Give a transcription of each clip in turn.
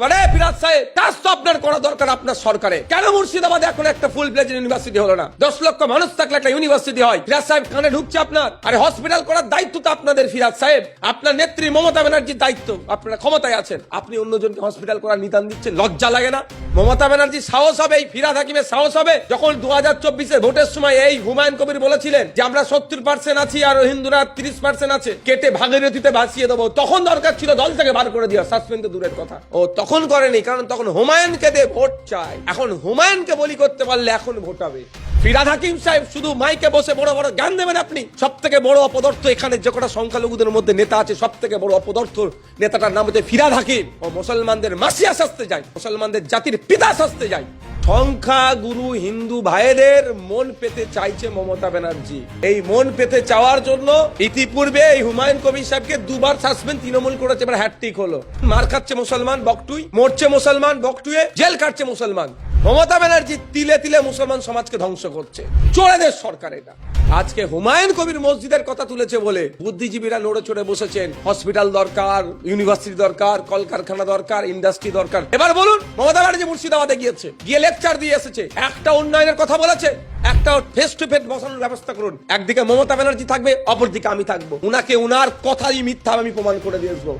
মানে ফিরাজ সাহেব, কাজ তো আপনার করা দরকার আপনার সরকারে। কেন মুর্শিদাবাদে এখন একটা ফুল ইউনিভার্সিটি হলো না? দশ লক্ষ মানুষ থাকলে একটা ইউনিভার্সিটি হয়। ফিরাজ সাহেব কানে ঢুকছে আপনার। আরে হসপিটাল করার দায়িত্ব তো আপনাদের, ফিরাজ সাহেব। আপনার নেত্রী মমতা ব্যানার্জির দায়িত্ব। আপনারা ক্ষমতায় আছেন। আপনি অন্যজনকে হসপিটাল করার নিদান দিচ্ছেন। লজ্জা লাগে না? মমতা ব্যানার্জি সাহস হবে, এই ফিরাদ হাকিমের সাহস হবে। যখন দু হাজার চব্বিশে ভোটের সময় এই হুমায়ুন কবির বলেছিলেন যে, আমরা সত্তর পার্সেন্ট আছি আর হিন্দুরা তিরিশ পার্সেন্ট আছে। কেটে ভাগীরথীতে ভাসিয়ে দেবো। তখন দরকার ছিল দল থেকে বার করে দেওয়া। সাসপেন্ড দূরের কথা। ও তখন করেনি। কারণ তখন হুমায়ুনকে দিয়ে ভোট চায় এখন হুমায়ুনকে বলি করতে পারলে এখন ভোট হবে ফিরাদ হাকিম সাহেব শুধু মাইকে বসে বড় বড় জ্ঞান দেবেন আপনি? সব থেকে বড় অপদার্থ এখানে যে কটা সংখ্যালঘুদের মধ্যে নেতা আছে সব থেকে বড় অপদার্থ নেতাটার নাম হচ্ছে ফিরাদ হাকিম। ও মুসলমানদের মাসিয়া শাস্তে যায়, মুসলমানদের জাতির পিতা শাস্তে যায়। সংখ্যা গুরু হিন্দু ভাইদের মন পেতে চাইছে মমতা ব্যানার্জি। এই মন পেতে চাওয়ার জন্য ইতিপূর্বে এই হুমায়ুন কবির সাহেবকে দুবার সাসপেন্ড তৃণমূল করেছে, এবার হ্যাট্রিক হলো। মার খাচ্ছে মুসলমান বকটুই, মরছে মুসলমান বকটুয়ে জেল কাটছে মুসলমান। মমতা ব্যানার্জি তিলে তিলে মুসলমান সমাজকে ধ্বংস করছে। চোরেদের সরকার এটা। আজকে হুমায়ুন কবির মসজিদের কথা তুলেছে বলে বুদ্ধিজীবীরা নড়ে চড়ে বসেছেন। হসপিটাল দরকার, ইউনিভার্সিটি দরকার, কলকারখানা দরকার, ইন্ডাস্ট্রি দরকার। এবার বলুন, মমতা ব্যানার্জি মুর্শিদাবাদে গিয়েছে। গিয়ে লেকচার দিয়ে এসেছে। একটা উন্নয়নের কথা বলেছে। একটা ফেস টু ফেস বসানোর ব্যবস্থা করুন। একদিকে মমতা ব্যানার্জি থাকবে, অপরদিকে আমি থাকব। উনাকে উনার কথাই মিথ্যা আমি প্রমাণ করে দিয়ে আসব।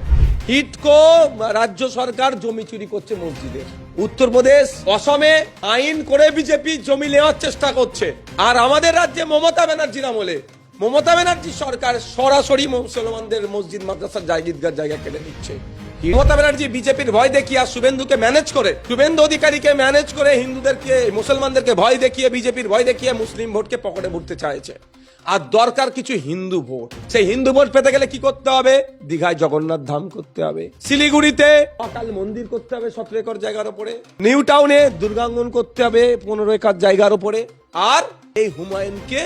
হিটকো রাজ্য সরকার জমি চুরি করছে মসজিদের উত্তরপ্রদেশ অসমে আইন করে বিজেপি জমি নেওয়ার চেষ্টা করছে। আর আমাদের রাজ্যে মমতা ব্যানার্জি আমলে মমতা ব্যানার্জি সরকার সরাসরি মুসলমানদের মসজিদ, মাদ্রাসার জায়গিদগার জায়গা কেড়ে নিচ্ছে। মমতা ব্যানার্জি বিজেপির ভয় দেখিয়ে আর শুভেন্দুকে ম্যানেজ করে, শুভেন্দু অধিকারীকে ম্যানেজ করে হিন্দুদেরকে, মুসলমানদেরকে ভয় দেখিয়ে বিজেপির ভয় দেখিয়ে মুসলিম ভোটকে পকেটে ভরতে চাইছে। আর দরকার কিছু হিন্দু ভোট। সেই হিন্দু ভোট পেতে গেলে কি করতে হবে? দীঘায় জগন্নাথ ধাম করতে হবে। শিলিগুড়িতে অকাল মন্দির করতে হবে সতেরো একর জায়গার উপরে নিউ টাউনে দুর্গাঙ্গন করতে হবে পনেরো একর জায়গার উপরে আর এই হুমায়ুনকে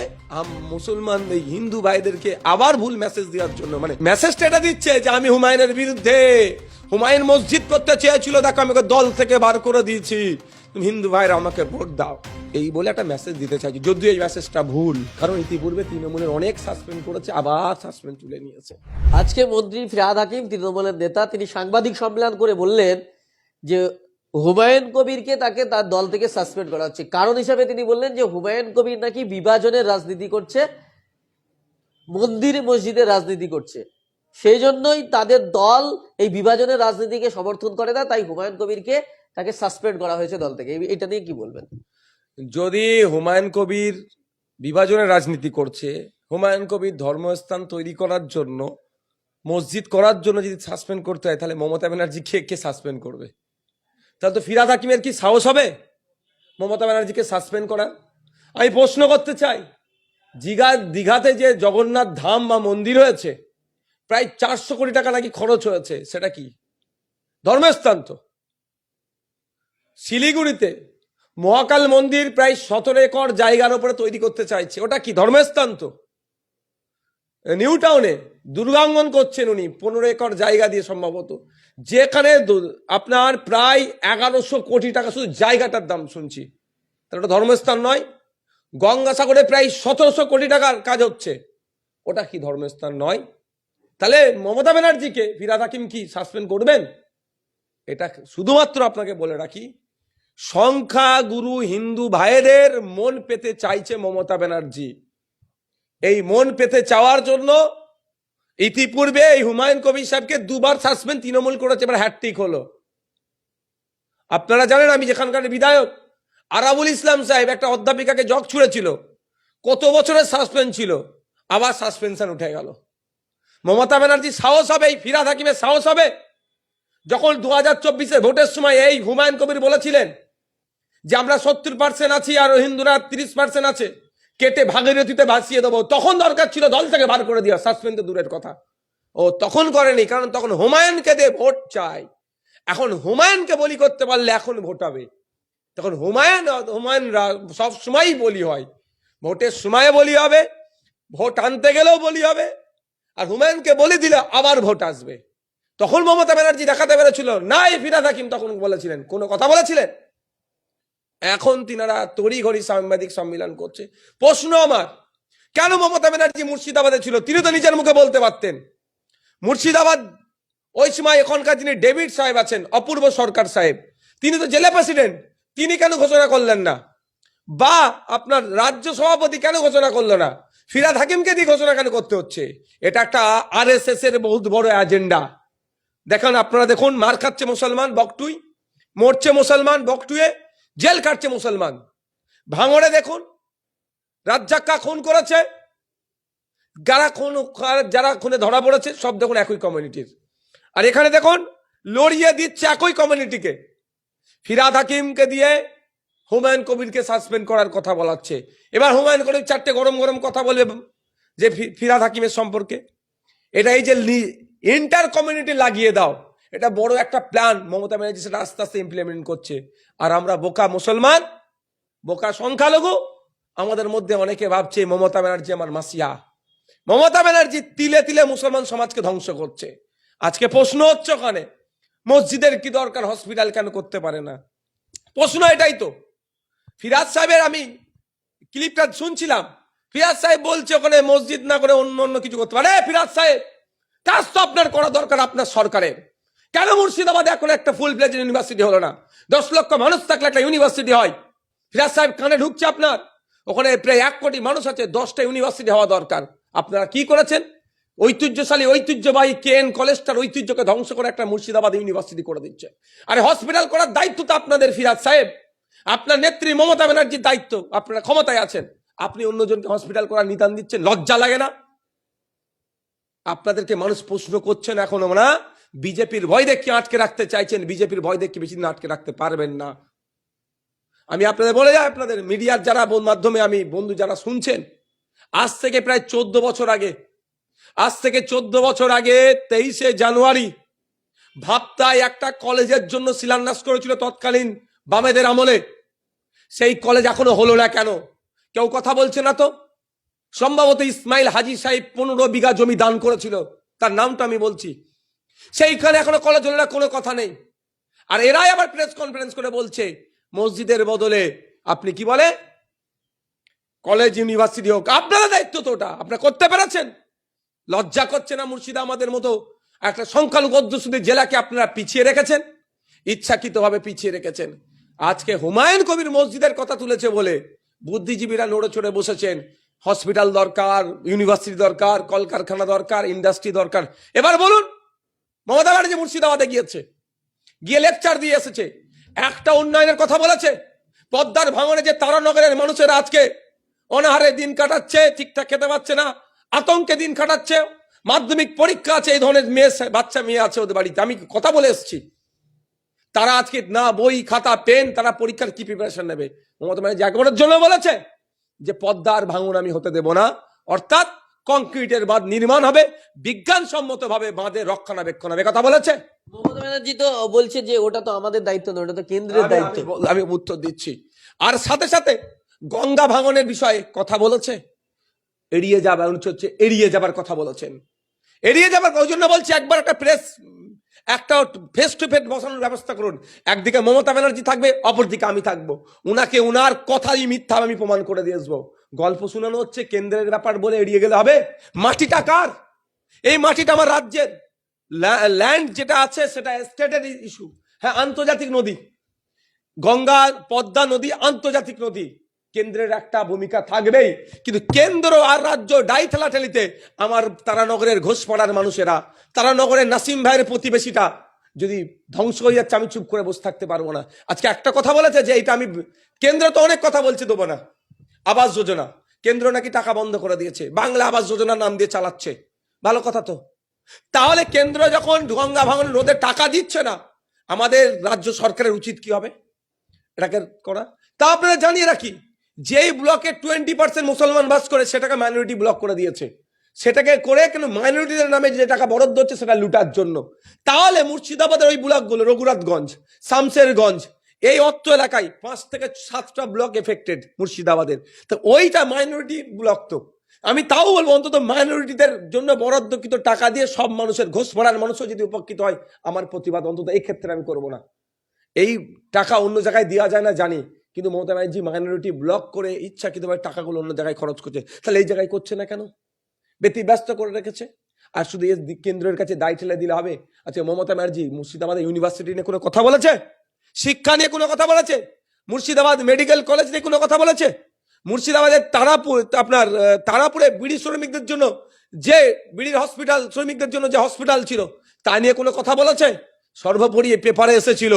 মুসলমান, এই হিন্দু ভাইদেরকে আবার ভুল মেসেজ দেওয়ার জন্য। মানে মেসেজটা এটা দিচ্ছে যে আমি হুমায়ুনের বিরুদ্ধে। হুমায়ুন মসজিদ করতে চেয়েছিল, দেখো আমি দল থেকে বার করে দিয়েছি। হিন্দু ভাইরা আমাকে ভোট দাও। এই বলে একটা মেসেজ দিতে চাইছি। যদিও এই মেসেজটা ভুল, কারণ ইতিপূর্বে তৃণমূলের অনেক সাসপেন্ড করেছে, আবার সাসপেন্ড তুলে নিয়েছে। আজকে মন্ত্রী ফিরাদ হাকিম, তৃণমূলের নেতা, তিনি সাংবাদিক সম্মেলন করে বললেন যে, হুমায়ুন কবিরকে তাকে তার দল থেকে সাসপেন্ড করা হচ্ছে। কারণ হিসাবে তিনি বললেন যে, হুমায়ুন কবির নাকি বিভাজনের রাজনীতি করছে, মন্দির মসজিদের রাজনীতি করছে। সেই জন্যই তাদের দল এই বিভাজনের রাজনীতিকে সমর্থন করে না, তাই হুমায়ুন কবিরকে তাকে সাসপেন্ড করা হয়েছে দল থেকে। এটা নিয়ে কি বলবেন? যদি হুমায়ুন কবির বিভাজনের রাজনীতি করছে, হুমায়ুন কবির ধর্মস্থান তৈরি করার জন্য, মসজিদ করার জন্য যদি সাসপেন্ড করতে হয়, তাহলে মমতা ব্যানার্জি কে কে সাসপেন্ড করবে? তাহলে তো ফিরাদ হাকিমের কি সাহস হবে মমতা ব্যানার্জিকে সাসপেন্ড করার? আমি প্রশ্ন করতে চাই, দীঘা, দীঘাতে যে জগন্নাথ ধাম বা মন্দির হয়েছে, প্রায় চারশো কোটি টাকা নাকি খরচ হয়েছে, সেটা কি? ধর্মস্থান তো। শিলিগুড়িতে মহাকাল মন্দির প্রায় সতেরো একর জায়গার উপরে তৈরি করতে চাইছে। ওটা কি, ধর্মস্থান তো? নিউ টাউনে দুর্গাঙ্গন করছেন উনি, পনেরো একর জায়গা দিয়ে সম্ভবত। যেখানে আপনার প্রায় এগারোশো কোটি টাকা শুধু জায়গাটার দাম শুনছি। তাহলে ওটা ধর্মস্থান নয়, গঙ্গাসাগরে প্রায় সতেরোশো কোটি টাকার কাজ হচ্ছে। ওটা কি ধর্মস্থান নয়? তাহলে মমতা ব্যানার্জিকে ফিরাদ হাকিম কি সাসপেন্ড করবেন? এটা শুধুমাত্র আপনাকে বলে রাখি। সংখ্যা গুরু হিন্দু ভাইদের মন পেতে চাইছে মমতা ব্যানার্জি। এই মন পেতে চাওয়ার জন্য ইতিপূর্বে এই হুমায়ুন কবির সাহেবকে দুবার সাসপেন্ড তৃণমূল করেছে, এবার হ্যাট্রিক হলো। আপনারা জানেন আমি যেখানকার বিধায়ক, আরাবুল ইসলাম সাহেব একটা অধ্যাপিকাকে জগ ছুঁড়েছিল, কত বছরের সাসপেন্ড ছিল, আবার সাসপেনশন উঠে গেল। মমতা ব্যানার্জি সাহস হবে, এই ফিরাদ হাকিমের সাহস হবে। যখন দু হাজার ভোটের সময় এই হুমায়ুন কবির বলেছিলেন যে আমরা সত্তর পার্সেন্ট আছি আর হিন্দুরা তিরিশ পার্সেন্ট আছে, কেটে ভাগীরথীতে ভাসিয়ে দেবো। তখন দরকার ছিল দল থেকে বার করে দেওয়া সাসপেন্ড দূরের কথা। ও তখন করেনি, কারণ তখন হুমায়ুনকে দিয়ে ভোট চাই। এখন হুমায়ুনকে বলি করতে পারলে এখন ভোট হবে। তখন হুমায়ুন হুমায়ুন সব সময়ই বলি হয়। ভোটের সময়ে বলি হবে, ভোট আনতে গেলেও বলি হবে। আর হুমায়ুনকে বলে দিলে আবার ভোট আসবে। তখন মমতা ব্যানার্জি দেখাতে পেরেছিল, না, এই ফিরাদ হাকিম তখন বলেছিলেন। কোনো কথা বলেছিলেন? এখন তিনারা তড়িঘড়ি সাংবাদিক সম্মেলন করছে। প্রশ্ন আমার, কেন মমতা ব্যানার্জি মুর্শিদাবাদে ছিল? তিনি তো নিজের মুখে বলতে পারতেন। মুর্শিদাবাদ, ওই সময় এখনকার যিনি ডেভিড সাহেব আছেন, অপূর্ব সরকার সাহেব, তিনি তো জেলা প্রেসিডেন্ট, তিনি কেন ঘোষণা করলেন না? বা আপনার রাজ্য সভাপতি কেন ঘোষণা করল না? ফিরাদ হাকিমকে দিয়ে ঘোষণা কেন করতে হচ্ছে? এটা একটা আর এর বহুত বড় এজেন্ডা দেখেন, আপনারা দেখুন, মার খাচ্ছে মুসলমান বকটুই, মরছে মুসলমান বকটুয়ে জেল কাটছে মুসলমান। ভাঙড়ে দেখুন, রাজ্জাক্কা খুন করেছে, যারা খুন, যারা খুনে ধরা পড়েছে, সব দেখুন একই কমিউনিটির আর এখানে দেখুন, লড়িয়ে দিচ্ছে একই কমিউনিটিকে ফিরাদ হাকিমকে দিয়ে হুমায়ুন কবিরকে সাসপেন্ড করার কথা বলাচ্ছে। এবার হুমায়ুন কবির চারটে গরম গরম কথা বলবে যে ফিরাদ হাকিমের সম্পর্কে। এটা এই যে ইন্টার কমিউনিটি লাগিয়ে দাও। এটা বড় একটা প্ল্যান মমতা ব্যানার্জি সেটা আস্তে আস্তে ইমপ্লিমেন্ট করছে। আর আমরা বোকা মুসলমান, বোকা সংখ্যালঘু, আমাদের মধ্যে অনেকে ভাবছে, মমতা ব্যানার্জি আমার মাসিয়া। মমতা ব্যানার্জি তিলে তিলে মুসলমান সমাজকে ধ্বংস করছে। আজকে প্রশ্ন হচ্ছে ওখানে, মসজিদের কি দরকার? হসপিটাল কেন করতে পারে না? প্রশ্ন এটাই তো। ফিরাজ সাহেবের আমি ক্লিপটা শুনছিলাম। ফিরাজ সাহেব বলছে, ওখানে মসজিদ না করে অন্য অন্য কিছু করতে পারে। ফিরাজ সাহেব, কাজ তো আপনার করা দরকার আপনার সরকারের। কেন মুর্শিদাবাদে এখন একটা ফুল প্লেজ ইউনিভার্সিটি হলো না? দশ লক্ষ মানুষ থাকলে একটা ইউনিভার্সিটি হয়। ফিরাজ সাহেব কানে ঢুকছে আপনার? ওখানে প্রায় এক কোটি মানুষ আছে, দশটা ইউনিভার্সিটি হওয়া দরকার। আপনারা কি করেছেন? ঐতিহ্যশালী ঐতিহ্যবাহী কেএন কলেজটার ঐতিহ্যকে ধ্বংস করে একটা মুর্শিদাবাদ ইউনিভার্সিটি করে দিচ্ছে। আরে হসপিটাল করার দায়িত্ব তো আপনাদের ফিরাজ সাহেব। আপনার নেত্রী মমতা ব্যানার্জির দায়িত্ব। আপনারা ক্ষমতায় আছেন। আপনি অন্যজনকে হসপিটাল করার নিদান দিচ্ছেন, লজ্জা লাগে না। আপনাদেরকে মানুষ প্রশ্ন করছেন এখনও না। বিজেপির ভয় দেখে আটকে রাখতে চাইছেন, বিজেপির ভয় দেখে বেশি দিন আটকে রাখতে পারবেন না। আমি আপনাদের বলে যাই, আপনাদের মিডিয়ার যারা মাধ্যমে আমি বন্ধু যারা শুনছেন, আজ থেকে প্রায় চোদ্দ বছর আগে, আজ থেকে চোদ্দ বছর আগে তেইশে জানুয়ারি ভাবতায় একটা কলেজের জন্য শিলান্যাস করেছিল তৎকালীন বামেদের আমলে। সেই কলেজ এখনও হলো না কেন? কেউ কথা বলছে না তো? সম্ভবত ইসমাইল হাজি সাহেব পনেরো বিঘা জমি দান করেছিল। তার নামটা আমি বলছি। সেইখানে এখনও কলেজ হলো না কোনো কথা নেই। আর এরাই আবার প্রেস কনফারেন্স করে বলছে, মসজিদের বদলে আপনি কি বলে? কলেজ ইউনিভার্সিটি হোক আপনারা দায়িত্ব তো ওটা, আপনারা করতে পেরেছেন। লজ্জা করছে না মুর্শিদাবাদের মতো একটা সংখ্যালঘু অধ্যুষিত জেলাকে আপনারা পিছিয়ে রেখেছেন? ইচ্ছাকৃতভাবে পিছিয়ে রেখেছেন। আজকে হুমায়ুন কবির মসজিদের কথা তুলেছে বলে বুদ্ধিজীবীরা নড়ে চড়ে বসেছেন। হসপিটাল দরকার, ইউনিভার্সিটি দরকার, কলকারখানা দরকার ইন্ডাস্ট্রি দরকার। এবার বলুন মমতা ব্যানার্জি মুর্শিদাবাদে গিয়েছে। গিয়ে লেকচার দিয়ে এসেছে। একটা উন্নয়নের কথা বলেছে। পদ্মার ভাঙনে যে তারানগরের মানুষেরা আজকে অনাহারে দিন কাটাচ্ছে, ঠিকঠাক খেতে পাচ্ছে না, আতঙ্কে দিন কাটাচ্ছে, মাধ্যমিক পরীক্ষা আছে, এই ধরনের মেয়ে, বাচ্চা মেয়ে আছে ওদের বাড়িতে। আমি কথা বলে এসেছি? তারা আজকে না বই, খাতা, পেন, তারা পরীক্ষার কি প্রিপারেশন নেবে? মমতা ব্যানার্জি একবারের জন্য বলেছে যে পদ্মার ভাঙন আমি হতে দেব না। অর্থাৎ কংক্রিটের বাঁধ নির্মাণ হবে বিজ্ঞানসম্মত ভাবে বাঁধের রক্ষণাবেক্ষণ হবে। কথা বলেছে? মমতা ব্যানার্জি তো বলছে যে ওটা তো আমাদের দায়িত্ব নয় ওটা তো কেন্দ্রের দায়িত্ব। আমি উত্তর দিচ্ছি। আর সাথে সাথে গঙ্গা ভাঙনের বিষয়ে কথা বলেছে। এড়িয়ে যাবার হচ্ছে এড়িয়ে যাবার কথা বলেছেন। এড়িয়ে যাবার ওই জন্য বলছি একবার একটা প্রেস একটা ফেস টু ফেস বসানোর ব্যবস্থা করুন। একদিকে মমতা ব্যানার্জি থাকবে অপরদিকে আমি থাকব। উনাকে উনার কথাই মিথ্যা আমি প্রমাণ করে দিয়ে আসব। গল্প শোনানো হচ্ছে, কেন্দ্রের ব্যাপার বলে এড়িয়ে গেলে হবে। মাটিটা কার? এই মাটিটা আমার রাজ্যের। ল্যান্ড যেটা আছে, সেটা স্টেটের ইস্যু হ্যাঁ আন্তর্জাতিক নদী। গঙ্গা, পদ্মা নদী, আন্তর্জাতিক নদী। কেন্দ্রের একটা ভূমিকা থাকবেই। কিন্তু কেন্দ্র আর রাজ্য ডাই ঠেলাঠেলিতে আমার তারানগরের ঘোষপাড়ার মানুষেরা, তারানগরের নাসিম ভাইয়ের প্রতিবেশীটা যদি ধ্বংস হয়ে যাচ্ছে, আমি চুপ করে বসে থাকতে পারব না। আজকে একটা কথা বলেছে যে এটা আমি, কেন্দ্র তো অনেক কথা বলছে, দেবো না। আবাস যোজনা। কেন্দ্র নাকি টাকা বন্ধ করে দিয়েছে। বাংলা আবাস যোজনার নাম দিয়ে চালাচ্ছে। ভালো কথা তো। তাহলে কেন্দ্র যখন গঙ্গা ভাঙন রোদে টাকা দিচ্ছে না, আমাদের রাজ্য সরকারের উচিত কি হবে? এটাকে করা? তা আপনারা জানিয়ে রাখি, যেই ব্লকে টোয়েন্টি পার্সেন্ট মুসলমান বাস করে, সেটাকে মাইনরিটি ব্লক করে দিয়েছে। সেটাকে করে কেন মাইনরিটিদের নামে যে টাকা বরাদ্দ হচ্ছে, সেটা লুটার জন্য। তাহলে মুর্শিদাবাদের ওই ব্লকগুলো রঘুনাথগঞ্জ শামশেরগঞ্জ এই অত্র এলাকায় পাঁচ থেকে সাতটা ব্লক এফেক্টেড মুর্শিদাবাদের। তো ওইটা মাইনরিটি ব্লক তো। আমি তাও বলব, অন্তত মাইনরিটিদের জন্য বরাদ্দকৃত টাকা দিয়ে সব মানুষের ঘোষ পড়ার মানুষও যদি উপকৃত হয়, আমার প্রতিবাদ অন্তত এই ক্ষেত্রে আমি করব না। এই টাকা অন্য জায়গায় দেওয়া যায় না, জানি। কিন্তু মমতা ব্যানার্জি মাইনরিটি ব্লক করে ইচ্ছাকৃতভাবে টাকাগুলো অন্য জায়গায় খরচ করছে। তাহলে এই জায়গায় করছে না কেন? ব্যতিব্যস্ত করে রেখেছে? আর শুধু দি- কেন্দ্রের কাছে দায় ঠেলে দিলে হবে? আচ্ছা মমতা ব্যানার্জি মুর্শিদাবাদ ইউনিভার্সিটি নিয়ে কোনো কথা বলেছে? শিক্ষা নিয়ে কোনো কথা বলেছে? মুর্শিদাবাদ মেডিকেল কলেজ নিয়ে কোনো কথা বলেছে? মুর্শিদাবাদের তারাপুর, আপনার তারাপুরে বিড়ি শ্রমিকদের জন্য যে বিড়ির হসপিটাল, শ্রমিকদের জন্য যে হসপিটাল ছিল, তা নিয়ে কোনো কথা বলেছে? সর্বোপরি পেপারে এসেছিল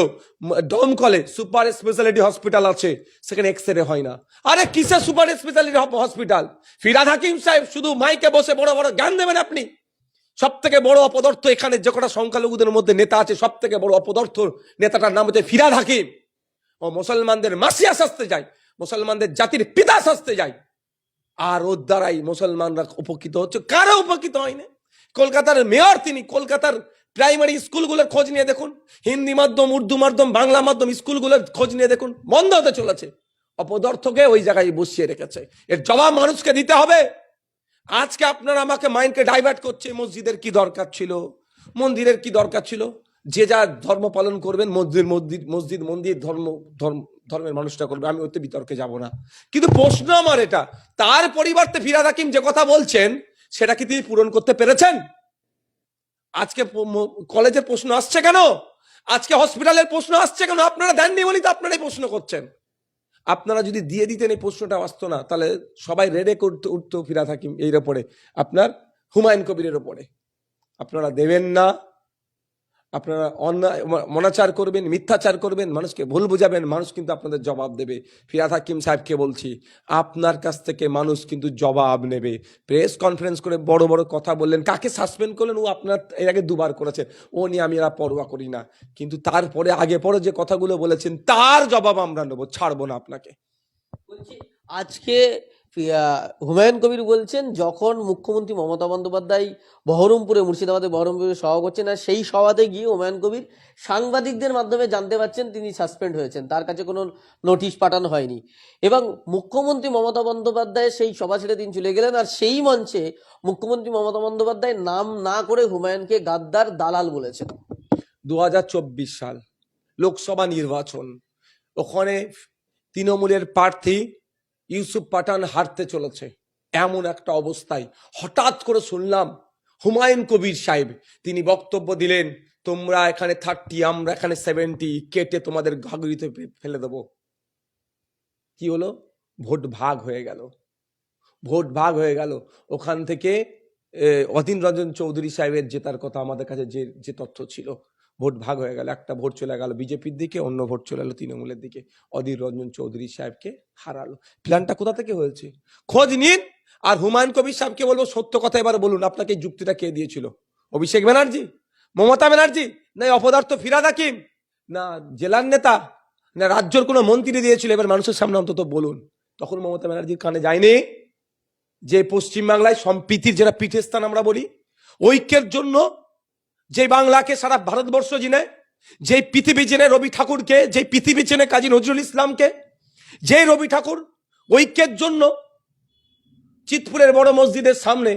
দমকলে সুপার স্পেশালিটি হসপিটাল আছে, সেখানে এক্স রে হয় না। আরে কিসের super speciality hospital? Firhad Hakim সাহেব শুধু মাইকে বসে বড় বড় জ্ঞান দেবেন আপনি। সব থেকে বড় অপদার্থ এখানে যে কটা সংখ্যালঘুদের মধ্যে নেতা আছে সব থেকে বড় অপদার্থ নেতাটার নাম হচ্ছে ফিরাদ হাকিম। ও মুসলমানদের মাসিয়া শাস্তে যায়, মুসলমানদের জাতির পিতা শাস্তে যায়। আর ওর দ্বারাই মুসলমানরা উপকৃত হচ্ছে। কারও উপকৃত হয়নি কলকাতার মেয়র তিনি, কলকাতার প্রাইমারি স্কুলগুলোর খোঁজ নিয়ে দেখুন। হিন্দি মাধ্যম, উর্দু মাধ্যম, বাংলা মাধ্যম স্কুলগুলোর খোঁজ নিয়ে দেখুন। বন্ধ হতে চলেছে। অপদার্থকে ওই জায়গায় বসিয়ে রেখেছে। এর জবাব মানুষকে দিতে হবে। আজকে আপনারা আমাকে মাইন্ডকে ডাইভার্ট করছে, মসজিদের কি দরকার ছিল? মন্দিরের কি দরকার ছিল? যে যা ধর্ম পালন করবেন মসজিদ মসজিদ মসজিদ, মন্দির ধর্ম ধর্ম, ধর্মের মানুষটা করবে, আমি ওতে বিতর্কে যাব না। কিন্তু প্রশ্ন আমার এটা, তার পরিবর্তে ফিরাদ হাকিম যে কথা বলছেন, সেটা কি তিনি পূরণ করতে পেরেছেন? আজকে কলেজের প্রশ্ন আসছে কেন? আজকে হসপিটালের প্রশ্ন আসছে কেন? আপনারা দেননি বলেই তো আপনারাই প্রশ্ন করছেন। আপনারা যদি দিয়ে দিতেন এই প্রশ্নটা আসতো না, তাহলে সবাই রেডে করতে, উঠতো ফিরা থাকিম এর ওপরে, আপনার হুমায়ুন কবিরের ওপরে। আপনারা দেবেন না আপনারা অন্যায়, মনাচার করবেন, মিথ্যাচার করবেন, মানুষকে ভুল বুঝাবেন, মানুষ কিন্তু আপনাদের জবাব দেবে। ফিরাদ হাকিম সাহেবকে বলছি, আপনার কাছ থেকে মানুষ কিন্তু জবাব নেবে। প্রেস কনফারেন্স করে বড় বড় কথা বললেন, কাকে সাসপেন্ড করলেন? ও আপনার এর আগে দুবার করেছেন। ও নিয়ে আমি এরা পরোয়া করি না। কিন্তু তারপরে, আগে পরে যে কথাগুলো বলেছেন, তার জবাব আমরা নেব, ছাড়বো না আপনাকে। বলছি, আজকে হুমায়ুন কবির বলছেন, যখন মুখ্যমন্ত্রী মমতা বন্দ্যোপাধ্যায় বহরমপুরে, মুর্শিদাবাদে বহরমপুরে সভা করছেন আর সেই সভাতে গিয়ে হুমায়ুন কবির সাংবাদিকদের মাধ্যমে জানতে পারছেন তিনি সাসপেন্ড হয়েছেন, তার কাছে কোনো নোটিশ পাঠানো হয়নি। এবং মুখ্যমন্ত্রী মমতা বন্দ্যোপাধ্যায় সেই সভা ছেড়ে তিনি চলে গেলেন আর সেই মঞ্চে মুখ্যমন্ত্রী মমতা বন্দ্যোপাধ্যায় নাম না করে হুমায়ুনকে গাদ্দার দালাল বলেছেন। দু হাজার চব্বিশ সাল, লোকসভা নির্বাচন, ওখানে তৃণমূলের প্রার্থী ইউসুফ পাঠান হারতে চলেছে। এমন একটা অবস্থায় হঠাৎ করে শুনলাম, হুমায়ুন কবির সাহেব, তিনি বক্তব্য দিলেন, তোমরা এখানে থার্টি আমরা এখানে সেভেন্টি কেটে তোমাদের ঘাগরিতে ফেলে দেবো। কি হলো? ভোট ভাগ হয়ে গেল। ভোট ভাগ হয়ে গেল। ওখান থেকে অধীন রঞ্জন চৌধুরী সাহেবের জেতার কথা আমাদের কাছে যে যে তথ্য ছিল ভোট ভাগ হয়ে গেল, একটা ভোট চলে গেল বিজেপির দিকে, অন্য ভোট চলে গেল তৃণমূলের দিকে। অধীর রঞ্জন চৌধুরী সাহেবকে হারালো। প্ল্যানটা কোথা থেকে হয়েছে? খোঁজ নিন আর হুমায়ুন কবির সাহেবকে বলব সত্য কথা এবার বলুন, আপনাকে যুক্তিটা কে দিয়েছিল? অভিষেক ব্যানার্জি? মমতা ব্যানার্জি? না অপদার্থ ফিরাদ হাকিম? না, জেলার নেতা? না, রাজ্যের কোনো মন্ত্রী দিয়েছিল? এবার মানুষের সামনে অন্তত বলুন। তখন মমতা ব্যানার্জির কানে যায়নি? যে পশ্চিমবাংলায় সম্প্রীতির যেটা পীঠস্থান আমরা বলি, ঐক্যের জন্য যে বাংলাকে সারা ভারতবর্ষ চিনে যে পৃথিবী চেনে রবি ঠাকুরকে যে পৃথিবী চেনে কাজী নজরুল ইসলামকে যে রবি ঠাকুর ঐক্যের জন্য চিতপুরের বড় মসজিদের সামনে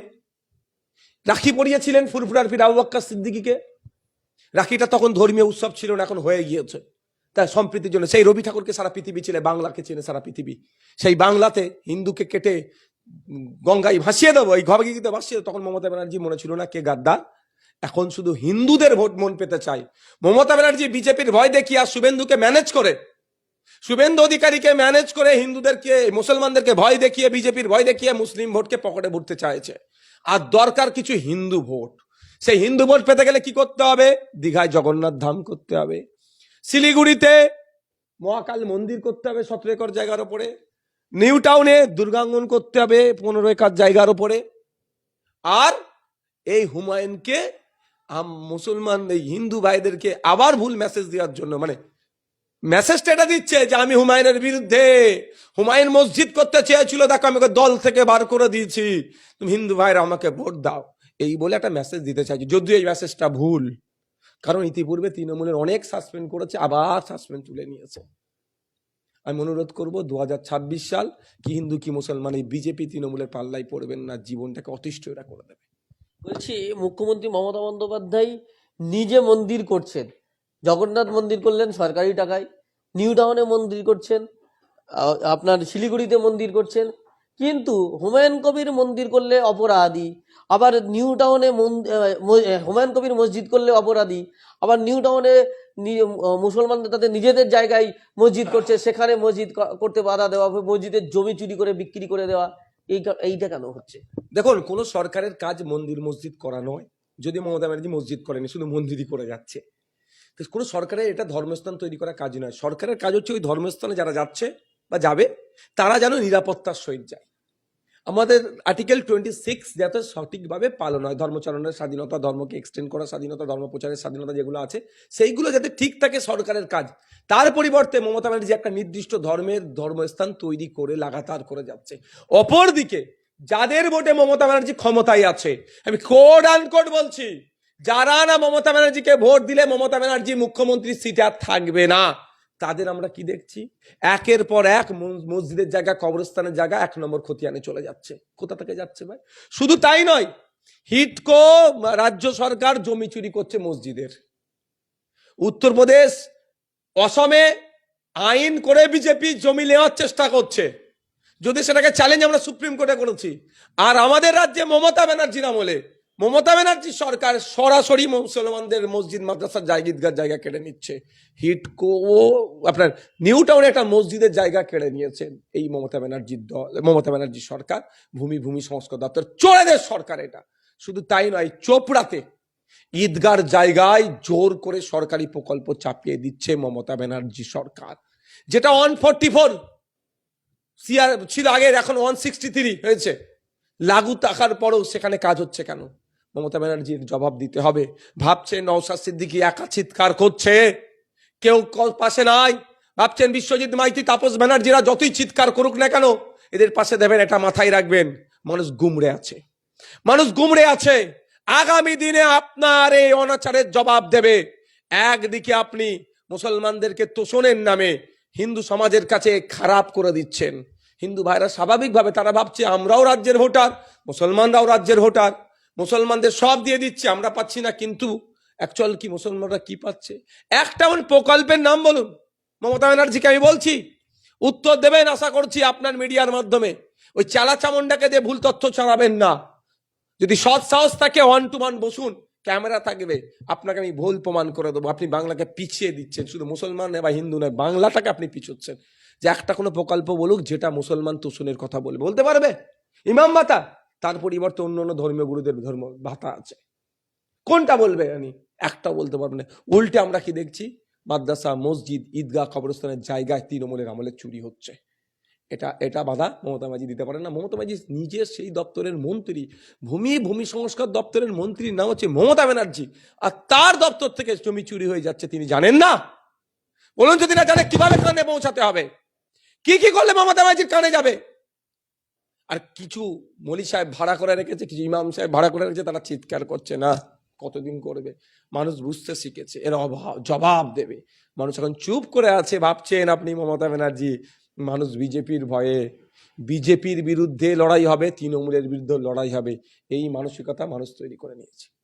রাখি পরিয়েছিলেন ফুরফুরার ফির আবু বক্কর সিদ্দিকীকে। রাখিটা তখন ধর্মীয় উৎসব ছিল না, এখন হয়ে গিয়েছে। তাই সম্প্রীতির জন্য সেই রবি ঠাকুরকে সারা পৃথিবী চিনে, বাংলাকে চেনে সারা পৃথিবী। সেই বাংলাতে হিন্দুকে কেটে গঙ্গায় ভাসিয়ে দেবো, এই ঘবগিতে ভাসিয়ে। তখন মমতা ব্যানার্জি মনে ছিল না কে গাদ্দার। এখন শুধু হিন্দুদের ভোট মন পেতে চাই। মমতা ব্যানার্জি বিজেপির ভয় দেখিয়ে আর শুভেন্দুকে ম্যানেজ করে। শুভেন্দু অধিকারীকে ম্যানেজ করে হিন্দুদেরকে, মুসলমানদেরকে ভয় দেখিয়ে, বিজেপির ভয় দেখিয়ে মুসলিম ভোটকে পকেটে ভরতে চাইছে। আর দরকার কিছু হিন্দু ভোট। সেই হিন্দু ভোট পেতে গেলে কি করতে হবে? দীঘায় জগন্নাথ ধাম করতে হবে। শিলিগুড়িতে মহাকাল মন্দির করতে হবে সতেরো একর জায়গার ওপরে। নিউ টাউনে দুর্গাঙ্গন করতে হবে পনেরো একর জায়গার ওপরে। আর এই হুমায়ুনকে মুসলমান এই হিন্দু ভাইদেরকে আবার ভুল মেসেজ দেওয়ার জন্য মানে মেসেজটা এটা দিচ্ছে যে আমি হুমায়ুনের বিরুদ্ধে হুমায়ুন মসজিদ করতে চেয়েছিল, দেখো আমি দল থেকে বার করে দিয়েছি। তুমি হিন্দু ভাইরা আমাকে ভোট দাও। এই বলে একটা মেসেজ দিতে চাইছি, যদিও এই মেসেজটা ভুল। কারণ ইতিপূর্বে তৃণমূলের অনেক সাসপেন্ড করেছে, আবার সাসপেন্ড তুলে নিয়েছে। আমি অনুরোধ করব দু হাজার ছাব্বিশ সাল কি হিন্দু কি মুসলমান এই বিজেপি তৃণমূলের পাল্লাই পড়বেন না, জীবনটাকে অতিষ্ঠ এরা করে দেবে। বলছি, মুখ্যমন্ত্রী মমতা বন্দ্যোপাধ্যায় নিজে মন্দির করছেন। জগন্নাথ মন্দির করলেন সরকারি টাকায়। নিউ টাউনে মন্দির করছেন। আপনার শিলিগুড়িতে মন্দির করছেন। কিন্তু হুমায়ুন কবির মন্দির করলে অপরাধী। আবার নিউ টাউনে হুমায়ুন কবির মসজিদ করলে অপরাধী। আবার নিউ টাউনে মুসলমানদের তাদের নিজেদের জায়গায় মসজিদ করছে। সেখানে মসজিদ করতে বাধা দেওয়া, মসজিদের জমি চুরি করে, বিক্রি করে দেওয়া। এই এইটা কেন হচ্ছে? দেখুন, কোন সরকারের কাজ মন্দির মসজিদ করা নয়। যদি মমতা ব্যানার্জি মসজিদ করেনি, শুধু মন্দিরই করে যাচ্ছে। তো কোনো সরকারের এটা ধর্মস্থান তৈরি করা কাজ নয়। সরকারের কাজ হচ্ছে ওই ধর্মস্থানে যারা যাচ্ছে বা যাবে, তারা যেন নিরাপত্তার সহিত যায়। আমাদের আর্টিকেল টোয়েন্টি সিক্স যাতে সঠিকভাবে পালন হয়, ধর্মচারণের স্বাধীনতা, ধর্মকে এক্সটেন্ড করার স্বাধীনতা ধর্ম প্রচারের স্বাধীনতা যেগুলো আছে, সেইগুলো যাতে ঠিক থাকে সরকারের কাজ। তার পরিবর্তে মমতা ব্যানার্জি একটা নির্দিষ্ট ধর্মের ধর্মস্থান তৈরি করে লাগাতার করে যাচ্ছে। অপরদিকে, যাদের ভোটে মমতা ব্যানার্জি ক্ষমতায় আছে, আমি কোড আন কোড বলছি, যারা না মমতা ব্যানার্জিকে ভোট দিলে মমতা ব্যানার্জি মুখ্যমন্ত্রীর সিটে আর থাকবে না। তাদের আমরা কি দেখছি? একের পর এক মস- মসজিদের জায়গা, কবরস্থানের জায়গা এক নম্বর খতিয়ানে চলে যাচ্ছে। কোথা থেকে যাচ্ছে ভাই? শুধু তাই নয়, হিটকো রাজ্য সরকার জমি চুরি করছে মসজিদের। উত্তরপ্রদেশ, অসমে আইন করে বিজেপি জমি নেওয়ার চেষ্টা করছে। যদি সেটাকে চ্যালেঞ্জ আমরা সুপ্রিম কোর্টে করেছি। আর আমাদের রাজ্যে মমতা ব্যানার্জির আমলে মমতা ব্যানার্জি সরকার সরাসরি মুসলমানদের মসজিদ, মাদ্রাসার জায়গা ঈদগার জায়গা কেড়ে নিচ্ছে। হিটকো আপনার নিউ টাউনে একটা মসজিদের জায়গা কেড়ে নিয়েছেন এই মমতা ব্যানার্জির দল মমতা ব্যানার্জি সরকার। ভূমি ভূমি সংস্কার দপ্তর। চোরেদের সরকার এটা। শুধু তাই নয়, চোপড়াতে ঈদগার জায়গায় জোর করে সরকারি প্রকল্প চাপিয়ে দিচ্ছে মমতা ব্যানার্জি সরকার। যেটা ওয়ান ফোরটি ফোর সিআর ছিল আগের, এখন ওয়ান সিক্সটি থ্রি হয়েছে। লাগু থাকার পরেও সেখানে কাজ হচ্ছে কেন? মমতা ব্যানার্জির জবাব দিতে হবে। ভাবছে নওশাদ সিদ্দিকি একা চিৎকার করছে। কেউ পাশে নাই। ভাবছেন বিশ্বজিৎ মাইতি, তাপস ব্যানার্জিরা যতই চিৎকার করুক না কেন, এদের পাশে দেবেন এটা মাথায় রাখবেন, মানুষ গুমড়ে আছে। মানুষ গুমড়ে আছে। আগামী দিনে আপনার এই অনাচারের জবাব দেবে। একদিকে আপনি মুসলমানদেরকে তোষণের নামে হিন্দু সমাজের কাছে খারাপ করে দিচ্ছেন। হিন্দু ভাইরা স্বাভাবিকভাবে তারা ভাবছে, আমরাও রাজ্যের ভোটার, মুসলমানরাও রাজ্যের ভোটার। মুসলমানদের সব দিয়ে দিচ্ছে, আমরা পাচ্ছি না, কিন্তু অ্যাকচুয়াল কি মুসলমানরা কি পাচ্ছে? একটা প্রকল্পের নাম বলুন। মমতা ব্যানার্জিকে আমি বলছি, উত্তর দেবেন আশা করছি আপনার মিডিয়ার মাধ্যমে। ওই চালা চামুন্ডাকে দিয়ে ভুল তথ্য ছড়াবেন না। যদি সৎ সাহস থাকে ওয়ান টু ওয়ান বসুন, ক্যামেরা থাকবে। আপনাকে আমি ভুল প্রমাণ করে দেবো। আপনি বাংলাকে পিছিয়ে দিচ্ছেন। শুধু মুসলমান বা হিন্দু নয়, বাংলাটাকে আপনি পিছোচ্ছেন। যে একটা কোনো প্রকল্প বলুক, যেটা মুসলমান তোষণের কথা বলবে। বলতে পারবে? ইমাম ভাতা তার পরিবর্তে অন্য অন্য ধর্মীয় গুরুদের ধর্ম ভাতা আছে। কোনটা বলবে আমি একটা বলতে পারব না। উল্টে আমরা কি দেখছি? মাদ্রাসা, মসজিদ, ঈদগাহ, কবরস্থানের জায়গায় তৃণমূলের আমলে চুরি হচ্ছে। এটা এটা বাধা মমতা মাঝি দিতে পারে না। মমতা মাঝি নিজে সেই দপ্তরের মন্ত্রী, ভূমি ভূমি সংস্কার দপ্তরের মন্ত্রীর নাম হচ্ছে মমতা ব্যানার্জি। আর তার দপ্তর থেকে জমি চুরি হয়ে যাচ্ছে, তিনি জানেন না? বলুন যদি না জানে, কীভাবে কানে পৌঁছাতে হবে? কি কি করলে মমতা ব্যানার্জির কানে যাবে? আর কিছু মলি সাহেব ভাড়া করে রেখেছে, কিছু ইমাম সাহেব ভাড়া করে রেখেছে, তারা চিৎকার করছে, না, কতদিন করবে? মানুষ বুঝতে শিখেছে, এর অভাব, জবাব দেবে। মানুষ এখন চুপ করে আছে, ভাবছেন আপনি মমতা ব্যানার্জি, মানুষ বিজেপির ভয়ে। বিজেপির বিরুদ্ধে লড়াই হবে, তৃণমূলের বিরুদ্ধে লড়াই হবে, এই মানসিকতা মানুষ তৈরি করে নিয়েছে।